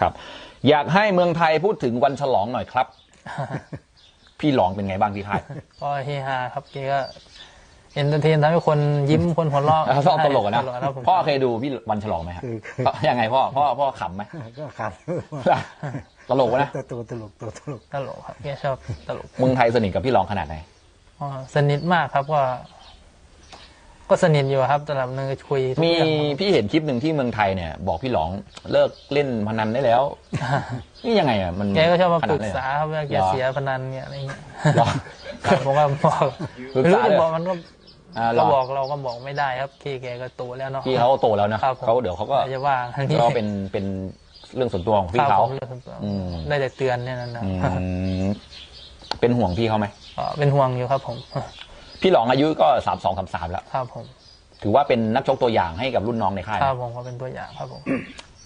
ครับ อยากให้เมืองไทยพูดถึงวันฉลองหน่อยครับ พี่หลองเป็นไงบ้างที่ค่ายก็เฮฮาครับแกก็เอนเตอร์เทนทำให้คนยิ้มคนหัวเราะชอบตลกอะนะครับผมพ่อเคยดูพี่วันฉลองไหมครับเคยเคยก็ยังไงพ่อพ่อพ่อขำไหมก็ขับตลกนะตัวตัวตลกตัวตลกตลกครับแกชอบตลกเมืองไทยสนิทกับพี่หลองขนาดไหนอ๋อสนิทมากครับก็ ก็สนิทอยู่ครับตลอดนึงคุยทุกมีเรื่องครับพี่เห็นคลิปหนึ่งที่เมืองไทยเนี่ย บอกพี่หลองเลิกเล่นพนันได้แล้ว นี่ยังไงอะมันแกก็ชอบมาขปนรึดกนั้นษาครับว่าแกหรอเสียพนันเนี่ยอะไรเงี้ยหรอครับผมก็บอกปรึกไม่รู้ษาจะเลยบอกมันก็อ่าหรก็อบอกเราก็บอกไม่ได้ครับพี่แกก็โตแล้วเนาะ พี่เขาโตแล้วนะครับผม เขาเดี๋ยวเขาก็ใครจะว่าอันนี้ก็เป็นเป็นเรื่องส่วนตัวของพี่ครับเขา ผมเรื่องส่วนตัวอืม ได้แต่เตือนเนี่ยนะนะอืมเป็นห่วงพี่เขาไหม ก็เป็นห่วงอยู่ครับผม พี่หลองอายุก็สามสองสามสามแล้ว ครับผมถือว่าเป็นนักชกตัวอย่างให้กับรุ่นน้องในค่ายครับผมก็เป็นตัวอย่างครับผม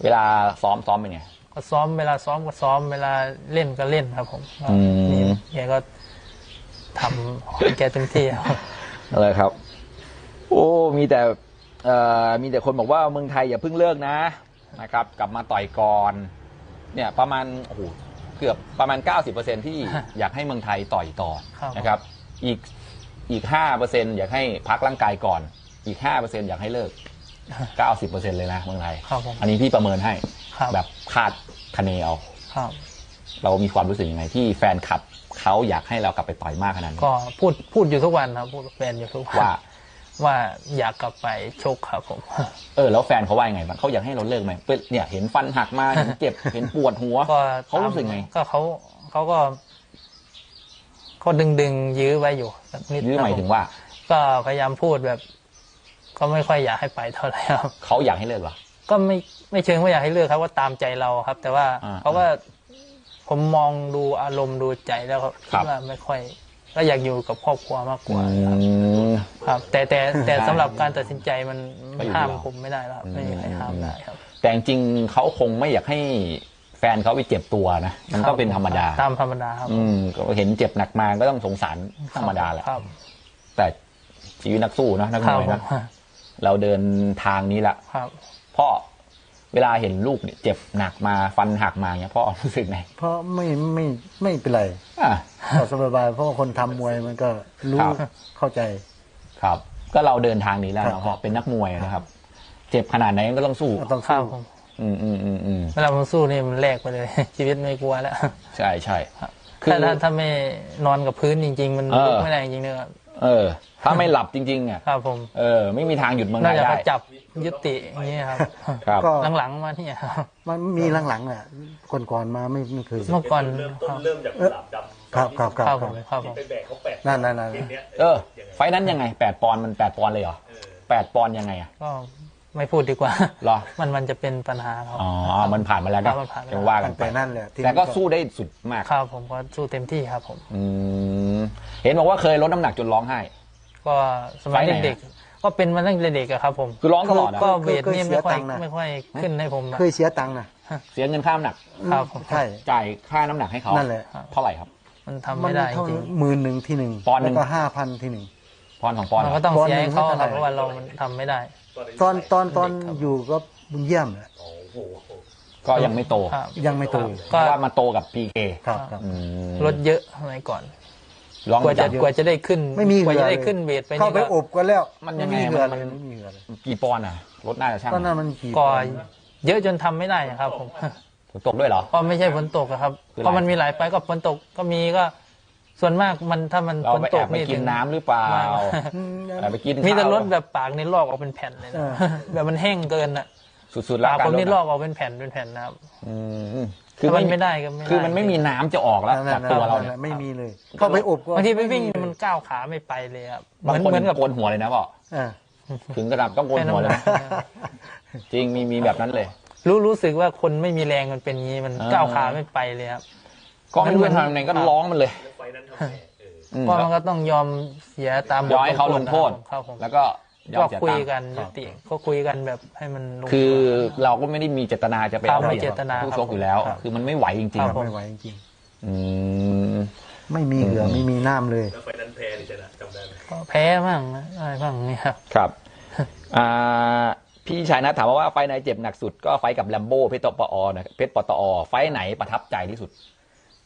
เวลาซ้อมซ้อมเป็นไง ก็ซ้อมเวลาซ้อมก็ซ้อมเวลาเล่นก็เล่นครับผมก็อืม นี่แกก็ทำของแกเต็มที่ครับ อะไรครับ โอ้ มีแต่เอ่อมีแต่คนบอกว่าเมืองไทยอย่าเพิ่งเลิกนะนะครับ กลับมาต่อยก่อน เนี่ยประมาณโอ้โหเกือบประมาณ 90%ที่ อยากให้เมืองไทยต่อยต่อครับ นะครับ อีก อีก5%อยากให้พักร่างกายก่อน อีก5%อยากให้เลิก90%เลยนะเมืองไทยครับผมอันนี้พี่ประเมินให้ครับแบบคาดคะเนเอาครับ เรามีความรู้สึกยังไงที่แฟนคลับเขาอยากให้เรากลับไปต่อยมากขนาดนี้ก็พูดพูดอยู่ทุกวันครับพูดกับแฟนอยู่ทุกวันว่า ว่าอยากกลับไปชกครับผม เออ แล้วแฟนเขาว่ายังไงบ้างเขาอยากให้เราเลิกไหมเปิ้ลเนี่ยเห็นฟันหักมาเห็นเจ็บเห็นปวดหัวก็เขารู้สึกไง ก็เขาเขาก็ เขาดึงดึงยื้อไว้อยู่สักนิดยื้อหมายถึงว่า ก็พยายามพูดแบบ ก็ไม่ค่อยอยากให้ไปเท่าไหร่ครับเขาอยากให้เลิกเหรอก็ไม่ไม่เชิงว่าอยากให้เลิกครับว่าตามใจเราครับ แต่ว่าอ่าเขาก็ผมมองดูอารมณ์ดูใจแล้วก็ครัคิดบว่าไม่ค่อยก็อยากอยู่กับครอบครัวมากกอืว่าครับมครับ แต่แต่แต่ได้สำหรับการตัดสินใจมันก็อยู่ที่ห้ามเราผมไม่ได้แล้วครับไม่มีใครห้ามได้ครับ แต่จริงๆเขาคงไม่อยากให้แฟนเขาไปเจ็บตัวนะมันก็เป็นธรรมดา ตามธรรมดาครับ อืมก็เห็นเจ็บหนักมาก็ต้องสงสารธรรมดาแหละครับ แต่ชีวิตนักสู้นะนักคมรับวยผนะมเราเดินทางนี้ละครับพ่อเวลาเห็นลูกเนี่ยเจ็บหนักมาฟันหักมาเนี่ยพ่อรู้สึกไงเพราะไม่ไม่ไม่เป็นไรอะก็สบายๆเพราะว่าคนทำมวยมันก็รู้ครับเข้าใจ ครับ ก็เราเดินทางนี้แล้วครัเนาะบพ่อเป็นนักมวยนะครับ เจ็บขนาดไหนก็ต้องสู้ก็ต้องครัสู้บผม อืมอืมอืมอืมเวลาผมสู้นี่มันแลกไปเลย ชีวิตไม่กลัวแล้วใช่ใช่ครับคือถ้าถ้าถ้าไม่นอนกับพื้นจริง ๆ มันเออลุกไม่ได้จริงๆนะครับเออ ถ้าไม่หลับจริงๆอะครับผมเออไม่มีทางหยุดเมืองนอไทกยจากได้เขาจับยุติอย่างนี้ครับครับก็หลังๆมาเนี่ยครับมันมีหลังๆอะก่อนๆมาไม่ไม่เคยเมื่อก่อนเริ่มคต้รันบเริ่มจากกุหลาบดำครับครับครับครับคผรับมครับผมไปแบกเขาแปดนั่นนั่นนั่นทีเนี้ยเออยังไงไฟท์นั้นยังไงแปดปอนด์มันแปดปอนด์เลยเหรอเออแปดปอนด์ยังไงอะก็ ไม่พูดดีกว่า เหรอ มันมันจะเป็นปัญหาครับ อ๋อ มันผ่านมาแล้วครันะบมันผ่านมาแล้ว ยังว่ากัตั้นงไปแต่นั่นแหละที่แต่ก็สู้ได้สุดมากครับผมก็สู้เต็มที่ครับผม อืมเห็นบอกว่าเคยลดน้ำหนักจนร้องไห้ ก็สมัยไฟล์ไหนเด็กๆก็เป็นมาตั้งแต่เด็กอะครับ ผมคือร้องตลอดอะ ก็เวทนี่ไม่ค่อยไม่ค่อยขึ้นให้ผมอะเคยเสียตังค์นะเสียเงินค่าน้ำหนัก ครับผม ใช่ จ่ายค่าน้ำหนักให้เขานั่นแหละ เท่าไหร่ครับ มันทำมัไม่ได้จเท่าริง หมื่นหนึ่งที่หนึ่งปอนด์หนึ่แล้วงก็ห้าพันที่หนึ่ง ปอนด์ของปอนด์มันเหรก็อต้องเสียให้เขาบอลหนึ่งครับเพราะว่าเรามันทำไม่ได้ ตอนตอนตอนเด็กครับอยู่ก็บุญเยี่ยมแหละโอ้โหก็ยังไม่โตครับ ยังไม่โตเพก็ราะว่ามาโตกับพีเคครับครับลดเยอะสมัยก่อนร้องกว่าจะจัดกว่าจะได้ขึ้นไม่มีกว่าเหงื่จะอได้เลยขึ้นเวทไปเข้าไปนี่อก็บกันแล้วมันยังไง ไม่มีเหงื่อมันเลยไม่มีเหงื่อเลยกี่ปอนด์อะลดน่าจะช่างตอนนั้นมันกี่ก็ปอนด์เยอะจนทำไม่ได้อะครับผม ฝนตกด้วยเหรอ ก็ไม่ใช่ฝนตกอะครับ คืออะไร ก็มันมีหลายไปก็ฝนตกก็มีก็ ส่วนมากมันถ้ามันเราฝนไปตแอกบไปกินน้ำหรือเปล่าไม่อืมแอบไปกินมีแต่ข้าวรถแบบปากนี่ลอกออกเป็นแผ่นเลยนะเออแบบมันแห้งเกินอะสุดๆแล้วปากการผมลดนี่ลออะกออกเป็นแผ่นเป็นแผ่นนะครับ อืมถ้ามันไม่ได้ก็ไม่ได้ คือมันไม่มีน้ำจะออกแล้วนั่นจากนั่นตัวเรานั่นเนี่ยไม่มีเลย เข้าไปอบก็บางทีไปวิ่งม่มีมันก้าวขาไม่ไปเลยครับเหบางมือนคนเหมือนกับโกนหัวเลยนะพ่ออ่า ถึงกระดับต้องโกนหัวเลยนะจริงมีมีแบบนั้นเลย รู้รู้สึกว่าคนไม่มีแรงมันเป็นอย่างนี้มันอ่า ก้าวขาไม่ไปเลยครับ ก็ไม่รู้จะทำยังไงก็ร้องมันเลยแล้วไฟ นั้นทำไงเอออืมก็มันก็ต้องยอมเสียตามบทยอมให้เขาลงโทษ ครับผมแล้วก็ยอก็มเสียคุยตังค์กันยุติก็คุยกันแบบให้มันลง คือตัวเราก็ไม่ได้มีเจตนาจะไปครับเอาไม่เปรียบเจตนาผู้ครับชกอยู่แล้ว ครับคือมันไม่ไหวจริงครับๆไม่ไหวจริงอืม ๆไม่มีเหงื่อไม่มีน้ำเลย แล้วไฟนั้นแพ้หรือชนะจำได้ไหมก็แพ้บ้างนะอะไรบ้างเนี่ยครับ ครับ อ่า พี่ชายนะถามมาว่าไฟล์ไหนเจ็บหนักสุดก็ไฟล์กับแลมโบ้เพชรปอนะเพชรปตอ ไฟล์ไหนประทับใจที่สุด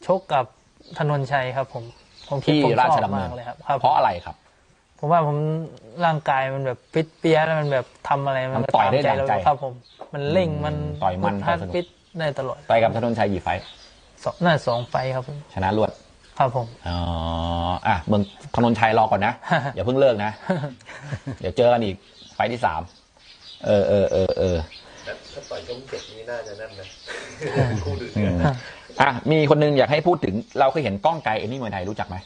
ชกกับ ธนนชัยครับ ผม ผมคิดที่ผมราชชอบดำเนิมานกเลยครับครับเพราะอะไรครับ ผมว่าผมร่างกายมันแบบฟิตเปี้ยแล้วมันแบบทำอะไรมันมันก็ต่อยได้ตามดั่งใจเราครับ ผม มันเร่งมันต่อยมันฮาร์ดสนุก ฟิตได้ตลอดไปกับธนนชัยกี่ไฟล์สองน่าสองไฟท์ครับผมชนะรวดครับผม อ๋ออะเมืองธนนชัยรอก่อนนะ อย่าเพิ่งเลิกนะ เดี๋ยวเจอกันอีกไฟล์ที่สามเออเออเออเออแต่ถ้าต่อยช่องเจ็ดนี่น่าจะนั่นนะ คู่ดือดอืเดือดมนะ อะมีคนนึงอยากให้พูดถึงเราเคยเห็นก้องไกรเอ็นนี่มวยไทยรู้จักไหม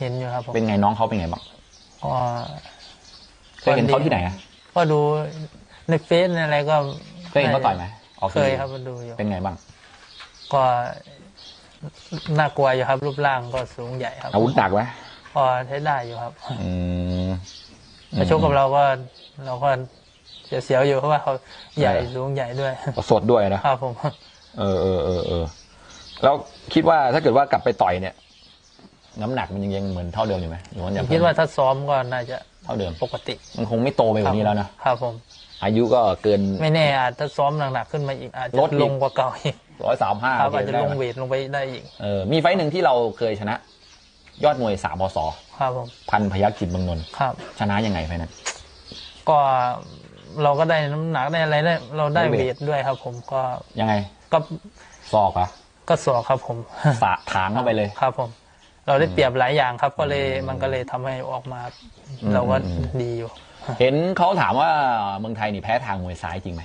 เห็นอยู่ครับผมเป็นไงน้องเขาเป็นไงบ้างก็เคยเห็นเขาที่ไหนอะก็ดูในเฟซในอะไรก็เคยเห็นเขาต่อยไหมออกเคทีวียครับก็ดูอยู่เป็นไงบ้าง ก็น่ากลัวอยู่ครับ รูปร่างก็สูงใหญ่ครับอาวุธหนักไหมก็ใช้ได้อยู่ครับอืมมาชกกับเราก็เราก็เสียวๆอยู่เพราะว่าเขาใหญ่เออสูงใหญ่ด้วยสดด้วยนะครับผม เออเออเออเออ แล้วคิดว่าถ้าเกิดว่ากลับไปต่อยเนี่ย น้ำหนักมันยังยังเหมือนเท่าเดิมอยู่ไหมหรือว่ายังคิดว่าถ้าซ้อมก็น่าจะเท่าเดิมปกติมันคงไม่โตไปกว่านี้แล้วนะครับผม อายุก็เกิน ไม่แน่อาจจะซ้อมหนักๆขึ้นมาอีกอาจจะลดอีก ลงกว่าเก่าอีกร้อยสามห้าครับอาจจะลงเวทลงไปได้อีกเออมีไฟต์หนึ่งที่เราเคยชนะ ยอดมวยสามพศครับผมพันพยัคฆ์จิตเมืองนนท์ครับ ชนะยังไงไฟล์นั้น ก็เราก็ได้น้ำหนักได้อะไรได้เราได้ได้เวเวท ทด้วยครับ ผมก็ยังไงก็ศอกเหรอะ ก็สอกครับผมสะถางเข้าไปเลยครับผม เราได้เปรียบหลายอย่างครับ ก็เลยมันก็เลยทำให้ออกมาอืมเราก็อืมดีอยู่ เห็นเขาถามว่าเมืองไทยนี่แพ้ทางมวยซ้ายจริงไหม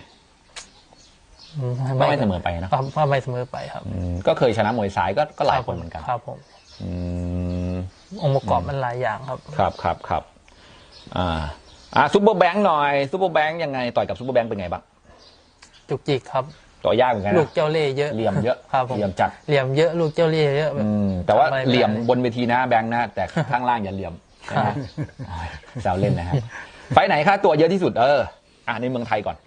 อืก็ไม่เสมอไปนะครับก็ไม่เสมอไปครับอืมก็เคยชนะมวยซ้ายก็ก็หลายคนเหมือนกันครับผมอืมองค์ประกอบมันหลายอย่างครับ ครับครับครับอ่าอ่าซูเปอร์แบงค์หน่อยซูเปอร์แบงค์ยังไงต่อยกับซูเปอร์แบงค์เป็นไงบ้างจุกจิกครับ ต่อยากเหมือนกันลูกนะเจ้าเล่ห์เยอะเหลี่ยมเยอะครับผมเหลี่ยมจัดเหลี่ยมเยอะลูกเจ้าเล่ห์เยอะแบบ อืมแต่ว่าทำอะไรไม่ได้ เหลี่ยมบนเวทีนะแบงค์นะแต่ข้างล่างอย่าเหลี่ยมนะครัฮะบแซวเล่นนะฮะไฟล์ไหนค่าตัวเยอะที่สุดเอออะในเมืองไทยก่อน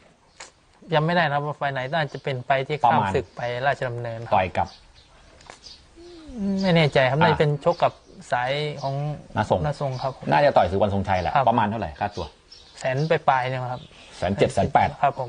ยังไม่ได้นะครับว่าไฟล์ไหนน่าจะเป็นไฟล์ที่ประข้ามมาณ ศึกไปราชดำเนินครับ ต่อยกับ ไม่แน่ใจครับอ่าน่าจะเป็นชกกับสายของนาทรงนาทรงครับผม น่าจะต่อยสือวันทรงชัยแหละครับ ประมาณเท่าไหร่ค่าตัวแสนไปปลายๆเนี่ยครับแสนเจ็ดแสนแปด ครับผม